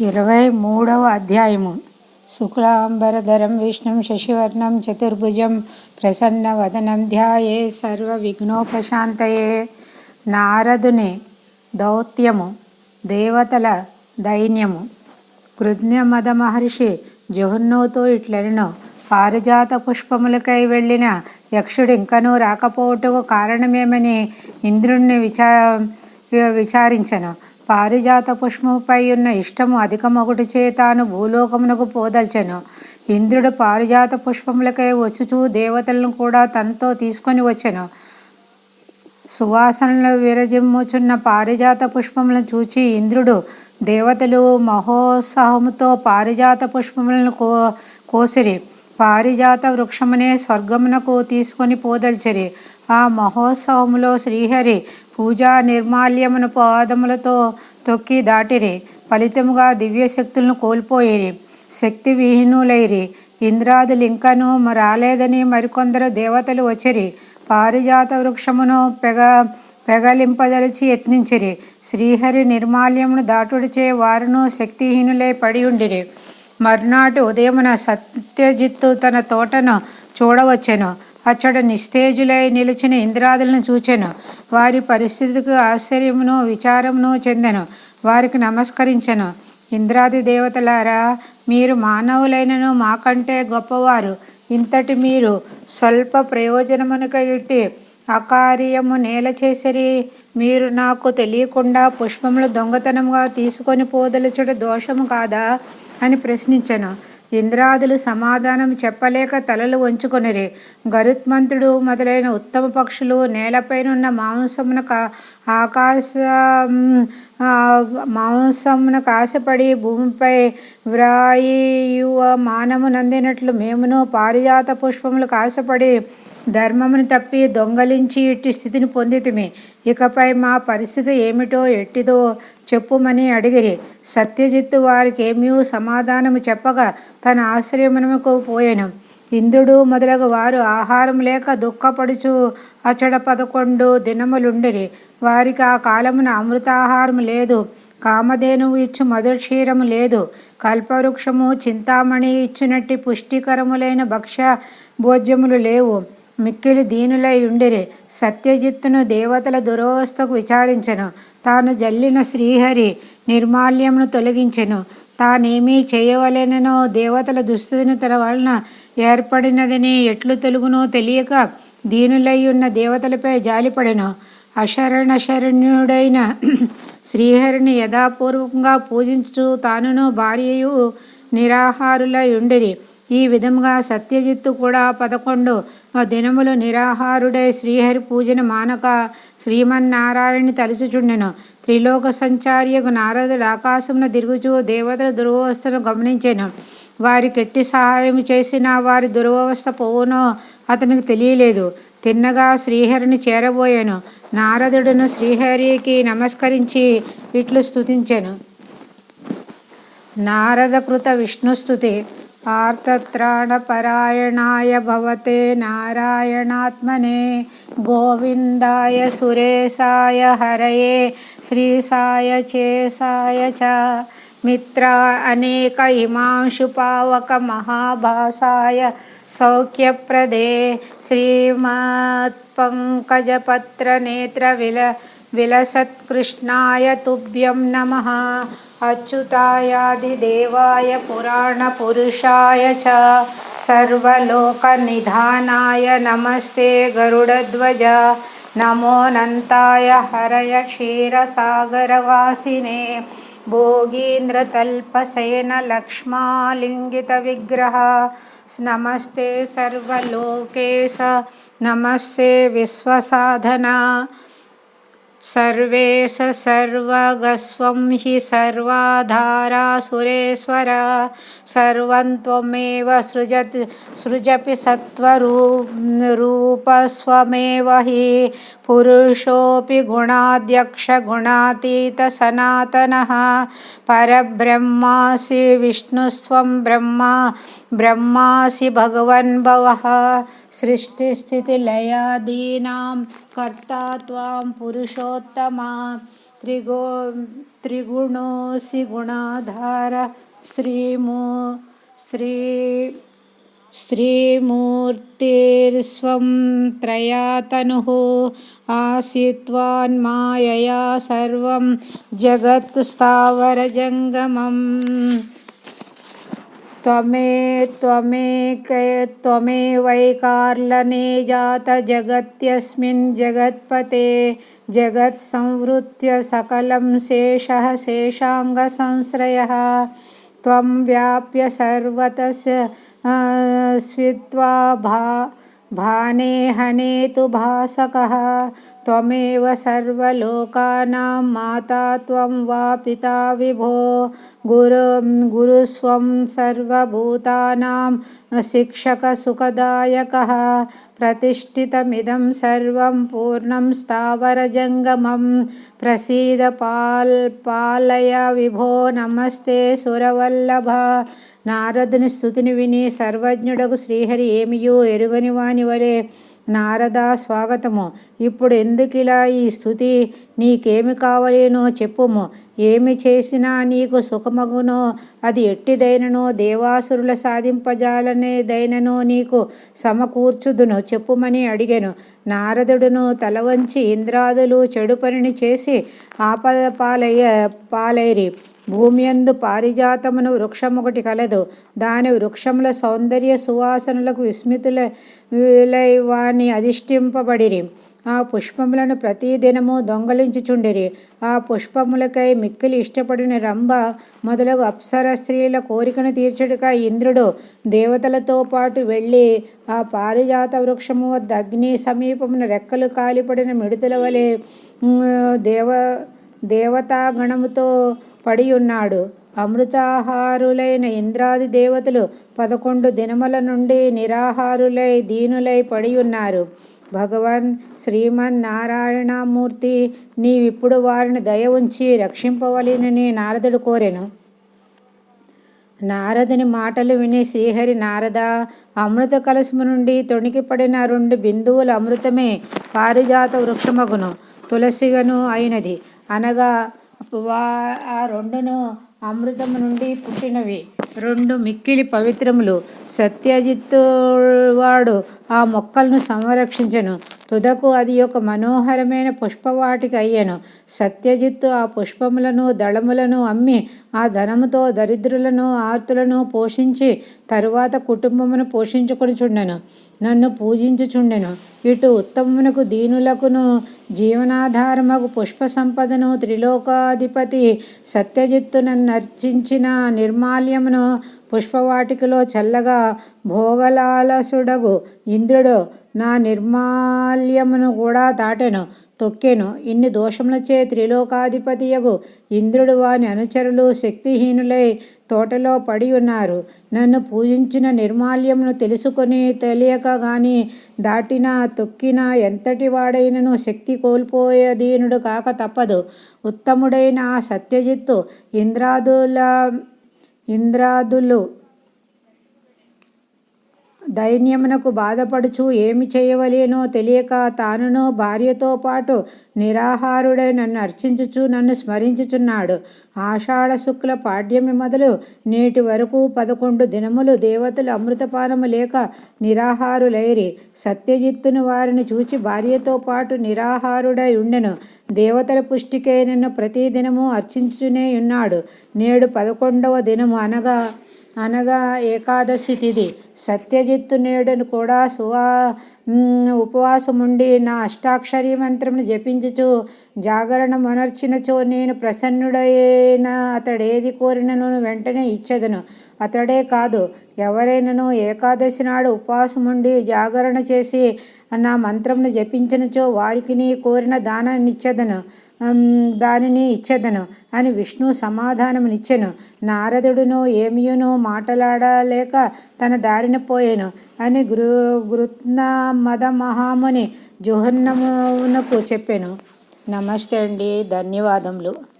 ఇరవై మూడవ అధ్యాయము. శుక్లాంబరధరం విష్ణుం శశివర్ణం చతుర్భుజం ప్రసన్నవదనం ధ్యాయే సర్వ విఘ్నోపశాంతయే నారదుని దౌత్యము దేవతల దైన్యము. కృజ్ఞమద మహర్షి జహున్నోతో ఇట్లనెను. పారిజాత పుష్పములకై వెళ్ళిన యక్షుడు ఇంకనూ రాకపోవటకు కారణమేమని ఇంద్రుణ్ణి విచా విచారించను. పారిజాత పుష్పముపై ఉన్న ఇష్టము అధికమొకటి చేతాను భూలోకమునకు పోదల్చెను. ఇంద్రుడు పారిజాత పుష్పములకై వచ్చుచూ దేవతలను కూడా తనతో తీసుకొని వచ్చెను. సువాసనలు విరజిమ్ముచున్న పారిజాత పుష్పములను చూచి ఇంద్రుడు దేవతలు మహోత్సాహముతో పారిజాత పుష్పములను కో కోసిరి. పారిజాత వృక్షమునే స్వర్గమునకు తీసుకొని పోదల్చరి. ఆ మహోత్సవములో శ్రీహరి పూజా నిర్మాల్యమును పాదములతో తొక్కి దాటిరి. ఫలితముగా దివ్యశక్తులను కోల్పోయిరి. శక్తి విహీనులైరి ఇంద్రాదులు ఇంకనూ రాలేదని మరికొందరు దేవతలు వచ్చిరి. పారిజాత వృక్షమును పెగ పెగలింపదలిచి యత్నించిరి. శ్రీహరి నిర్మాల్యమును దాటుడిచే వారును శక్తిహీనులై పడి ఉండిరి. మర్నాటి ఉదయమున సత్యజిత్తు తన తోటను చూడవచ్చెను. అచ్చట నిస్తేజులై నిలిచిన ఇంద్రాదులను చూచెను. వారి పరిస్థితికి ఆశ్చర్యమును విచారమును చెందెను. వారికి నమస్కరించెను. ఇంద్రాది దేవతలారా మీరు మానవులైనను మాకంటే గొప్పవారు. ఇంతటి మీరు స్వల్ప ప్రయోజనమునకయుట్టి అకార్యము నేల చేసిరి. మీరు నాకు తెలియకుండా పుష్పములు దొంగతనంగా తీసుకొని పోదలుచుట దోషము కాదా అని ప్రశ్నించాను. ఇంద్రాదులు సమాధానం చెప్పలేక తలలు వంచుకొనిరి. గరుత్మంతుడు మొదలైన ఉత్తమ పక్షులు నేలపైనున్న మాంసమున ఆకాశ మాంసమున కాశపడి భూమిపై వ్రాయియువ మానము నందినట్లు మేమును పారిజాత పుష్పములు కాశపడి ధర్మమును తప్పి దొంగలించి ఇట్టి స్థితిని పొందితిమి. ఇకపై మా పరిస్థితి ఏమిటో ఎట్టిదో చెప్పుమని అడిగిరి. సత్యజిత్తు వారికి ఏమీ సమాధానము చెప్పగా తన ఆశ్రయమునకు పోయాను. ఇంద్రుడు మొదలగు వారు ఆహారం లేక దుఃఖపడుచు అచడ పదకొండు దినములుండిరి. వారికి ఆ కాలమున అమృతాహారం లేదు. కామధేనువు ఇచ్చు మధుక్షీరము లేదు. కల్పవృక్షము చింతామణి ఇచ్చినట్టి పుష్టికరములైన భక్ష్య భోజ్యములు లేవు. మిక్కిలి దీనులై ఉండిరి. సత్యజిత్తును దేవతల దురవస్థకు విచారించను. తాను జల్లిన శ్రీహరి నిర్మాల్యమును తొలగించెను. తానేమీ చేయవలెననో దేవతల దుస్థితిని తన వలన ఏర్పడినదని ఎట్లు తొలుగునో తెలియక దీనులై ఉన్న దేవతలపై జాలిపడెను. అశరణశరణ్యుడైన శ్రీహరిని యథాపూర్వకంగా పూజించు తానును భార్యయు నిరాహారులై ఉండిరి. ఈ విధముగా సత్యజిత్తు కూడా పదకొండు దినములు నిరాహారుడై శ్రీహరి పూజను మానక శ్రీమన్నారాయణని తలుచుచుండెను. త్రిలోక సంచార్యకు నారదుడు ఆకాశమున తిరుగుచూ దేవతల దురవస్థను గమనించాను. వారి కెట్టి సహాయం చేసిన వారి దురవస్థ పోవునో అతనికి తెలియలేదు. తిన్నగా శ్రీహరిని చేరబోయాను. నారదుడును శ్రీహరికి నమస్కరించి ఇట్లు స్థుతించాను నారదకృత విష్ణుస్థుతి आर्तत्राणपरायणाय भवते नारायणात्मने गोविन्दाय सुरेशाय हरये श्रीसाय चेसाय च मित्रा अनेक इमांशुपावकमहाभासाय सौख्यप्रदे श्रीमत्पङ्कजपत्रनेत्रविल विलसत्कृष्णाय तुभ्यं नमः अच्युतायादिदेवाय पुराणपुरुषाय च सर्वलोकनिधानाय नमस्ते गरुडध्वज नमोऽनन्ताय हरय क्षीरसागरवासिने भोगीन्द्रतल्पसेनलक्ष्मालिङ्गितविग्रह नमस्ते सर्वलोकेश नमस्ते विश्वसाधना सर्वेश सर्वगस्वं हि सर्वाधारासुरेश्वर सर्वं त्वमेव सृजति सृजपि सत्त्वरूपस्वमेव हि पुरुषोऽपि गुणाध्यक्षगुणातीतसनातनः परब्रह्मासि विष्णुस्त्वं ब्रह्मा ब्रह्मासि भगवन् भवः सृष्टिस्थितिलयादीनां कर्ता त्वां पुरुषोत्तमा त्रिगो त्रिगुणोऽसि गुणाधार श्रीमू श्री श्रीमूर्तिर्स्वं त्रयातनुः आसीत्वान्मायया सर्वं जगत् स्थावरजङ्गमम् त्वमे त्वमेक त्वमेवैकार्लने जातजगत्यस्मिन् जगत्पते। जगत्संवृत्य सकलं शेषः शेषाङ्गसंश्रयः। त्वं व्याप्य सर्वतः स्वित्वा भा भाने हनेतु भासकः। त्वमेव सर्वलोकानां माता त्वं वा पिता विभो गुरु गुरुस्वं सर्वभूतानां शिक्षकसुखदायकः प्रतिष्ठितमिदं सर्वं पूर्णं स्थावरजङ्गमं प्रसीद పాల్ పాలయ విభో నమస్తే సురవల్లభ నారదుని స్థుతిని విని సర్వజ్ఞుడకు శ్రీహరి ఏమియో ఎరుగని వాని వలె నారద స్వాగతము. ఇప్పుడు ఎందుకిలా ఈ స్థుతి నీకేమి కావలేనో చెప్పుము. ఏమి చేసినా నీకు సుఖమగునో. అది ఎట్టిదైననో దేవాసురుల సాధింపజాలనేదైననో నీకు సమకూర్చుదును చెప్పుమని అడిగాను. నారదుడును తల వంచి ఇంద్రాదులు చెడు పనిని చేసి ఆపద పాలయ్య పాలైరి. భూమి అందు పారిజాతమును వృక్షమొకటి కలదు. దాని వృక్షముల సౌందర్య సువాసనలకు విస్మితుల అధిష్టింపబడిరి అధిష్ఠింపబడిరి. ఆ పుష్పములను ప్రతిదినము దొంగలించుచుండిరి. ఆ పుష్పములకై మిక్కిలి ఇష్టపడిన రంభ మొదలగు అప్సర స్త్రీల కోరికను తీర్చుడుగా ఇంద్రుడు దేవతలతో పాటు వెళ్ళి ఆ పారిజాత వృక్షము వద్ద అగ్ని సమీపమున రెక్కలు కాలిపడిన మిడుతుల వలె దేవ దేవతాగణముతో పడి ఉన్నాడు అమృతాహారులైన ఇంద్రాది దేవతలు పదకొండు దినముల నుండి నిరాహారులై దీనులై పడి ఉన్నారు శ్రీమన్ నారాయణమూర్తి నీవిప్పుడు వారిని దయ ఉంచి రక్షింపవలెనని నారదుడు కోరెను. నారదుని మాటలు విని శ్రీహరి నారద అమృత కలశము నుండి తొణికిపడిన రెండు బిందువుల అమృతమే పారిజాత వృక్షమగును. తులసిగను అయినది. అనగా వా ఆ రెండును అమృతము నుండి పుట్టినవి. రెండు మిక్కిలి పవిత్రములు. సత్యజిత్తువాడు ఆ మొక్కలను సంరక్షించను. తుదకు అది ఒక మనోహరమైన పుష్పవాటికి అయ్యను. సత్యజిత్తు ఆ పుష్పములను దళములను అమ్మి ఆ ధనముతో దరిద్రులను ఆర్తులను పోషించి తరువాత కుటుంబమును పోషించుకొనిచుండెను. నన్ను పూజించుచుండెను. ఇటు ఉత్తమునకు దీనులకును జీవనాధారమగు పుష్ప సంపదను త్రిలోకాధిపతి సత్యజిత్తు నన్ను అర్చించిన నిర్మాల్యమును పుష్పవాటికలో చల్లగా భోగలాలసుడగు ఇంద్రుడు నా నిర్మాల్యమును కూడా దాటెను. తొక్కెను. ఇన్ని దోషములచే త్రిలోకాధిపతియగు ఇంద్రుడు వాని అనుచరులు శక్తిహీనులై తోటలో పడి ఉన్నారు. నన్ను పూజించిన నిర్మాల్యమును తెలుసుకొని తెలియక గాని దాటినా తొక్కినా ఎంతటి వాడైనను శక్తి కోల్పోయే దీనుడు కాక తప్పదు. ఉత్తముడైన సత్యజిత్తు ఇంద్రాదుల ఇంద్రాదులు దైన్యమునకు బాధపడుచు ఏమి చేయవలేనో తెలియక తానును భార్యతో పాటు నిరాహారుడై నన్ను అర్చించుచు నన్ను స్మరించుచున్నాడు. ఆషాఢ శుక్ల పాడ్యమి మొదలు నేటి వరకు పదకొండు దినములు దేవతలు అమృతపానము లేక నిరాహారులైరి. సత్యజిత్తును వారిని చూచి భార్యతో పాటు నిరాహారుడై ఉండెను. దేవతల పుష్టికై నన్ను ప్రతిదినము అర్చించునే ఉన్నాడు. నేడు పదకొండవ దినము అనగా అనగా ఏకాదశి తిథి. సత్యజిత్తు నేడును కూడా సువా ఉపవాసముండి నా అష్టాక్షరి మంత్రమును జపించుచు జాగరణ మొనర్చినచో నేను ప్రసన్నుడైన అతడేది కోరినను వెంటనే ఇచ్చేదను. అతడే కాదు ఎవరైనాను ఏకాదశి నాడు ఉపవాసముండి జాగరణ చేసి నా మంత్రమును జపించినచో వారికి నీ కోరిన దానాన్నిచ్చేదను. దానిని ఇచ్చేదను అని విష్ణు సమాధానమునిచ్చెను. నారదుడును ఏమియును మాటలాడలేక తన దారిన పోయాను. అని గురు గురుత్న మద మహాముని జోహన్నమునకు చెప్పాను. నమస్తే అండి ధన్యవాదములు.